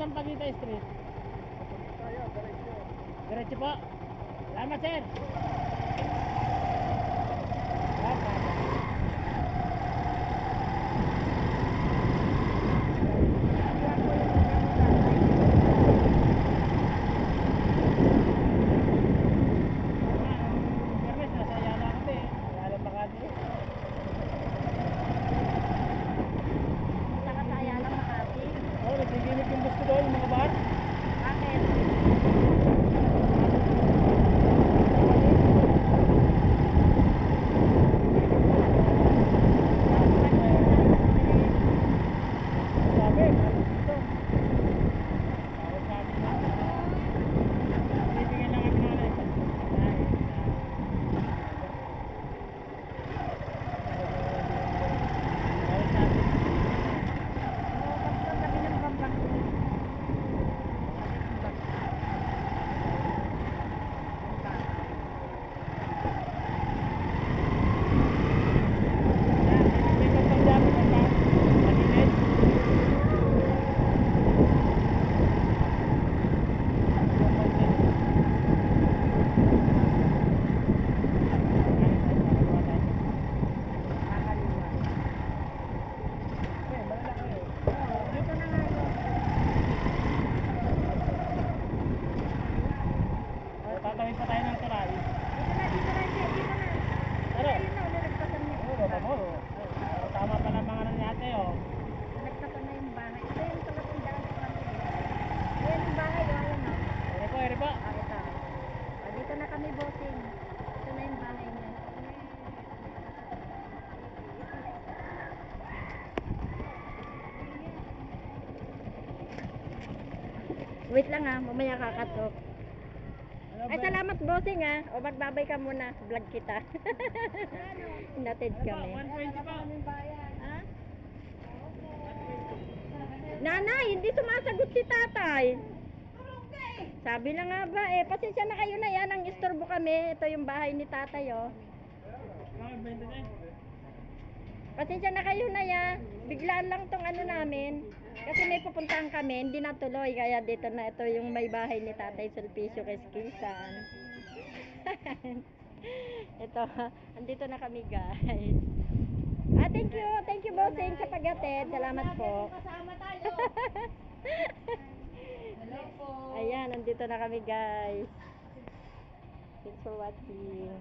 Saan Sampaguita Street? Diretso po. Salamat, sir. Ko doon, mga bar. Bakit? Sabi, malas dito. Bawal sa atin na. Bibigyan lang kami ng ano, ay, Bawal sa atin. Oo, basta sabi ng bambang. May pagpagdami ka ba? Malinit? Kakaliwa. Eh, malalaki eh. Oo, dito na nga yun. O, tatawid pa tayo ng tulay. Dito na, dito na, dito, dito na. Ano? Ayun na, nilagpasan niya. Oo, baba mo. Oh, tama pa lang mga ano ni ate, oh. Nilagpasan na yung bahay. Ito yung pala kung daan sa kanila. Ayan yung bahay, oh, ayan oh. Ere po, ere po. Ah, ito. Ah, dito na kami bossing. Ito na yung bahay niya. Wait lang ah, mamaya kakatok. Ano Ay, salamat bossing ah. O magbabay ka muna, vlog kita. Nated kami. 120 pa. Ha? Nanay, hindi sumasagot si tatay. Sabi na nga ba eh, pasensya na kayo na yan, ang istorbo kami. Ito yung bahay ni tatay oh. Mga 20 na. Pasensya na kayo na ya. Biglaan lang tong ano namin. Kasi may pupuntahan kami, hindi natuloy. Kaya dito na ito yung may bahay ni Tatay Sulpicio Keskisan. ito, andito na kami guys. Ah, thank you. Thank you, bossing, sa pag-attend. Salamat po. Kasama tayo. Hello po. Andito na kami guys. Thanks for watching.